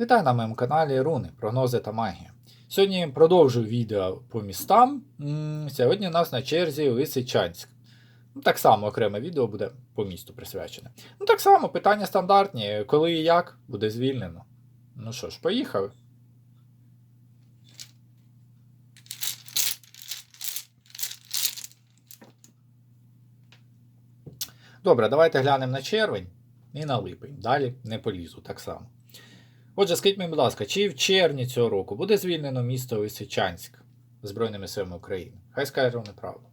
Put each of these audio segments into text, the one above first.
Вітаю на моєму каналі Руни, прогнози та магія. Сьогодні продовжую відео по містам. Сьогодні у нас на черзі Лисичанськ. Ну, так само окреме відео буде по місту присвячене. Ну, так само, питання стандартні. Коли і як буде звільнено. Ну що ж, поїхали. Добре, давайте глянемо на червень і на липень. Далі не полізу так само. Отже, скажіть мені, будь ласка, чи в червні цього року буде звільнено місто Лисичанськ Збройними силами України? Хай скаже вам неправду.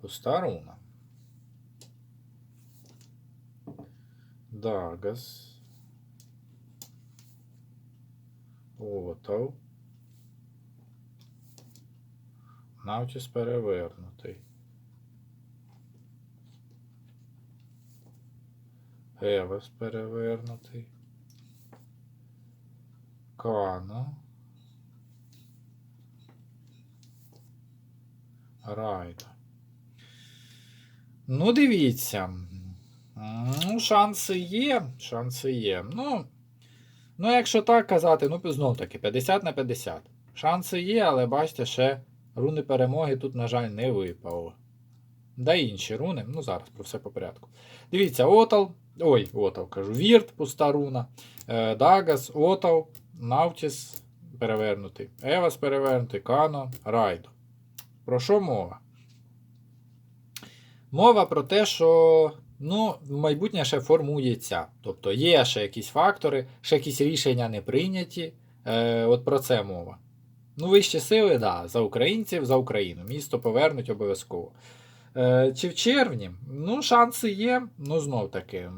Пуста руна. Дагас. Отов. Навчись перевернутий. Евес перевернутий. Кано. Райда. Ну, дивіться. Ну, шанси є. Шанси є. Ну, ну, якщо так казати, ну, знов таки, 50 на 50. Шанси є, але бачите, ще руни перемоги тут, на жаль, не випало. Да й інші руни. Ну, зараз про все по порядку. Дивіться, Отал. Ой, Отал кажу. Вірт, пуста руна. Е, Дагас, Отал, Навтіс перевернутий. Евас перевернутий, Кано, Райдо. Про що мова? Мова про те, що ну, майбутнє ще формується. Тобто є ще якісь фактори, ще якісь рішення не прийняті. Е, От про це мова. Ну, вищі сили, да, за українців, за Україну. Місто повернуть обов'язково. Е, Чи в червні? Ну, шанси є, ну знов таки.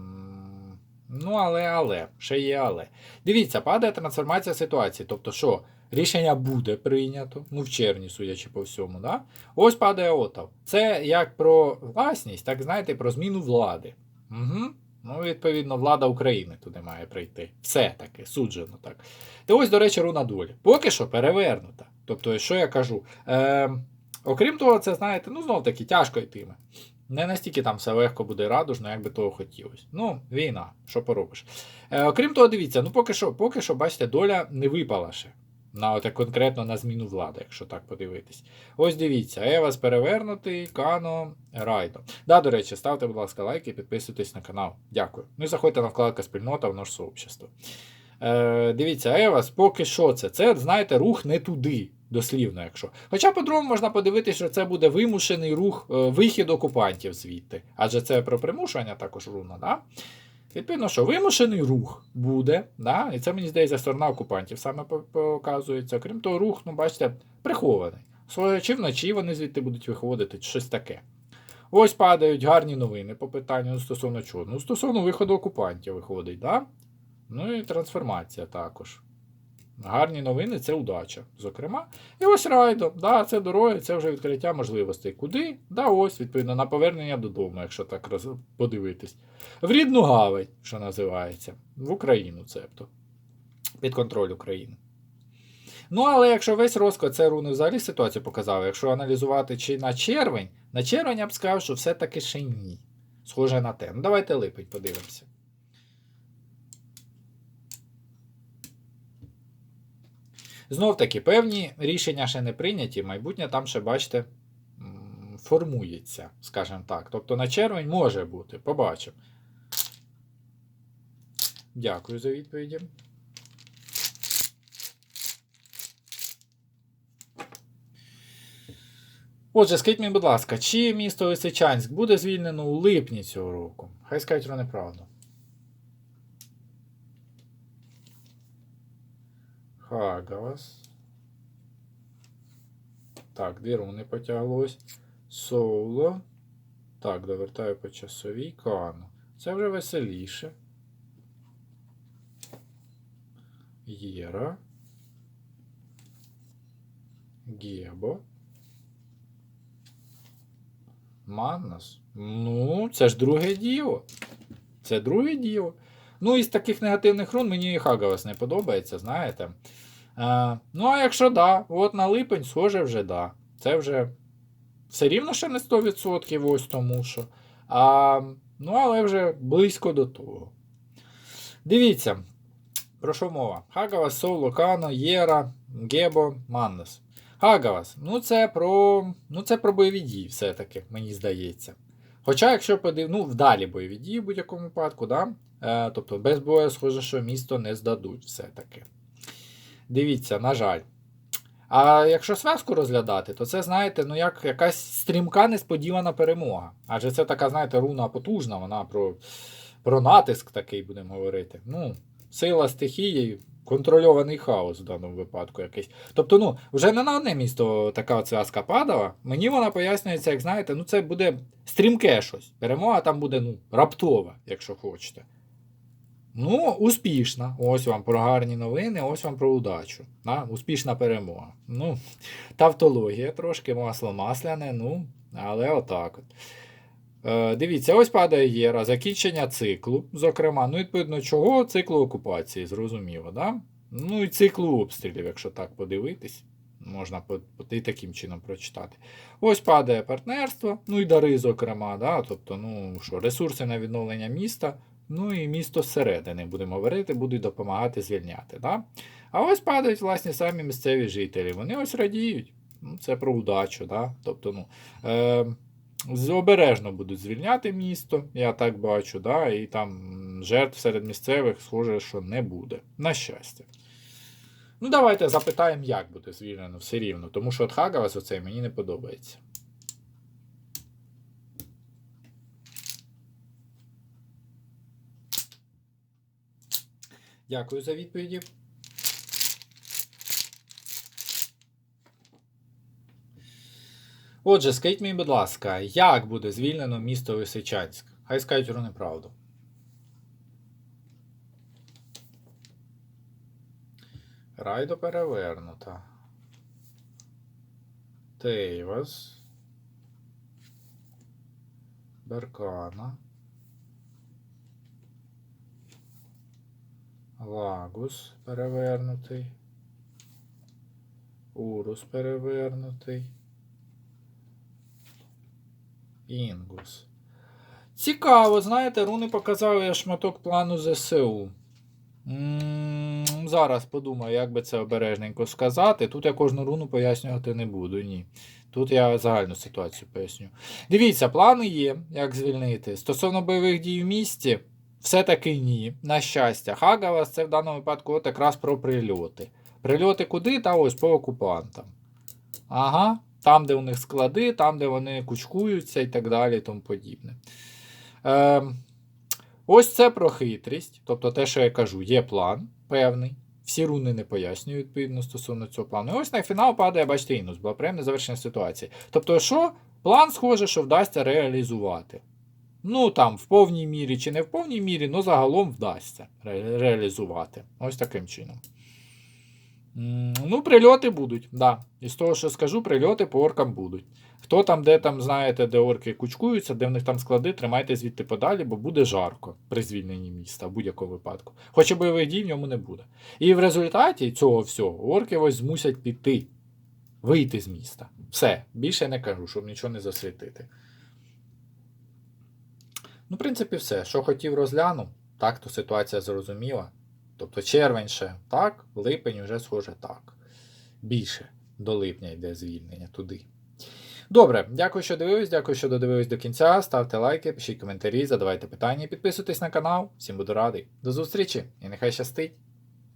Ну, але, але, ще є але. Дивіться, падає трансформація ситуації. Тобто, що рішення буде прийнято, ну, в червні, судячи по всьому, да? ось падає Отав. Це як про власність, так знаєте, про зміну влади. Угу. Ну, відповідно, влада України туди має прийти. Все таки, суджено так. І ось, до речі, руна долі. Поки що перевернута. Тобто, що я кажу? Е, окрім того, це, знаєте, ну знов таки тяжко йтиме. Не настільки там все легко буде радужно, як би того хотілося. Ну, війна, що поробиш. Е, окрім того, дивіться, ну поки що, поки що, бачите, доля не випала ще. На оте конкретно на зміну влади, якщо так подивитись. Ось дивіться, Евас перевернутий, Кано, Райдо. Да, до речі, ставте, будь ласка, лайки, підписуйтесь на канал. Дякую. Ну і заходьте на вкладку спільнота в наше сообщество. Е, дивіться, Евас, поки що це. Це, знаєте, рух не туди, дослівно, якщо. Хоча по-другому можна подивитися, що це буде вимушений рух, е, вихід окупантів звідти. Адже це про примушування також руна, да? Відповідно, що вимушений рух буде, да? і це, мені здається, сторона окупантів саме показується. Крім того, рух, ну, бачите, прихований. Чи вночі вони звідти будуть виходити, чи щось таке. Ось падають гарні новини по питанню стосовно чого. Ну, стосовно виходу окупантів виходить, да? Ну і трансформація також. Гарні новини це удача, зокрема. І ось райдо, да, це дороги, це вже відкриття можливостей. Куди? Да, ось, відповідно, на повернення додому, якщо так роз... подивитись. В рідну гавань, що називається, в Україну, цебто. Під контроль України. Ну, але якщо весь розклад це руни взагалі ситуацію показав, якщо аналізувати чи на червень, на червень я б сказав, що все-таки ще ні. Схоже на те. Ну, давайте липень подивимося. Знов таки, певні рішення ще не прийняті, майбутнє там ще, бачите, формується, скажімо так. Тобто на червень може бути, побачимо. Дякую за відповіді. Отже, скажіть мені, будь ласка, чи місто Лисичанськ буде звільнено у липні цього року? Хай скажуть про неправду. Хагавас. Так, дві руни потяглось. Соло. Так, довертаю по часовій Кано. Це вже веселіше. Єра. Гебо. Маннас. Ну, це ж друге діло. Це друге діло. Ну, із таких негативних рун мені Хагавас не подобається, знаєте. А, ну, а якщо да, от на липень, схоже, вже да. Це вже все рівно ще не 100%, ось тому що. А Ну, але вже близько до того. Дивіться, про що мова? Хагавас, Сол, Локано, Єра, Гебо, Маннес. Хагавас, ну це про ну це про бойові дії, все-таки, мені здається. Хоча, якщо подив... ну, вдалі бойові дії в будь-якому випадку, да? е, тобто без бою, схоже, що місто не здадуть все-таки. Дивіться, на жаль. А якщо зв'язку розглядати, то це, знаєте, ну як якась стрімка несподівана перемога. Адже це така, знаєте, руна потужна, вона про, про натиск такий, будемо говорити. Ну, сила стихії, контрольований хаос в даному випадку якийсь. Тобто, ну, вже не на одне місто така зв'язка падала. Мені вона пояснюється, як знаєте, ну це буде стрімке щось. Перемога там буде ну, раптова, якщо хочете. Ну, успішна. Ось вам про гарні новини, ось вам про удачу. На, успішна перемога. Ну, тавтологія трошки, масло масляне, ну, але отак от. Е, дивіться, ось падає Єра, закінчення циклу, зокрема, ну, відповідно, чого циклу окупації, зрозуміло, да? Ну і циклу обстрілів, якщо так подивитись, можна і таким чином прочитати. Ось падає партнерство, ну і дари, зокрема, да? тобто, ну що, ресурси на відновлення міста, ну і місто зсередини, будемо говорити, будуть допомагати звільняти. Да? А ось падають, власне, самі місцеві жителі. Вони ось радіють. Ну, це про удачу, да? тобто, ну. Е, обережно будуть звільняти місто, я так бачу, да, і там жертв серед місцевих, схоже, що не буде. На щастя. Ну, давайте запитаємо, як буде звільнено все рівно, тому що от Хагавас оцей мені не подобається. Дякую за відповіді. Отже, скажіть мені, будь ласка, як буде звільнено місто Лисичанськ? Хай скажуть про неправду. Райдо перевернута. Тейвас. Беркана. Лагус перевернутий. Урус перевернутий. Інгус. Цікаво, знаєте, руни показали шматок плану ЗСУ. м зараз подумаю, як би це обережненько сказати. Тут я кожну руну пояснювати не буду, ні. Тут я загальну ситуацію поясню. Дивіться, плани є, як звільнити. Стосовно бойових дій в місті, все-таки ні. На щастя, Хагавас це в даному випадку от якраз про прильоти. Прильоти куди? Та ось по окупантам. Ага, там, де у них склади, там, де вони кучкуються і так далі, і тому подібне. Е, ось це про хитрість. Тобто те, що я кажу, є план певний. Всі руни не пояснюю відповідно стосовно цього плану. І ось на фінал падає, бачите, інус, була приємне завершення ситуації. Тобто, що план схоже, що вдасться реалізувати. Ну там в повній мірі чи не в повній мірі, але загалом вдасться ре- реалізувати. Ось таким чином. Ну, прильоти будуть, да. І з того, що скажу, прильоти по оркам будуть. Хто там, де там, знаєте, де орки кучкуються, де в них там склади, тримайте звідти подалі, бо буде жарко при звільненні міста в будь-якому випадку. Хоча бойових дій в ньому не буде. І в результаті цього всього орки ось змусять піти, вийти з міста. Все, більше не кажу, щоб нічого не засвітити. Ну, в принципі, все. Що хотів, розглянув. Так, то ситуація зрозуміла. Тобто червень ще так, липень вже схоже так. Більше до липня йде звільнення туди. Добре, дякую, що дивились, дякую, що додивились до кінця. Ставте лайки, пишіть коментарі, задавайте питання, підписуйтесь на канал. Всім буду радий. До зустрічі і нехай щастить!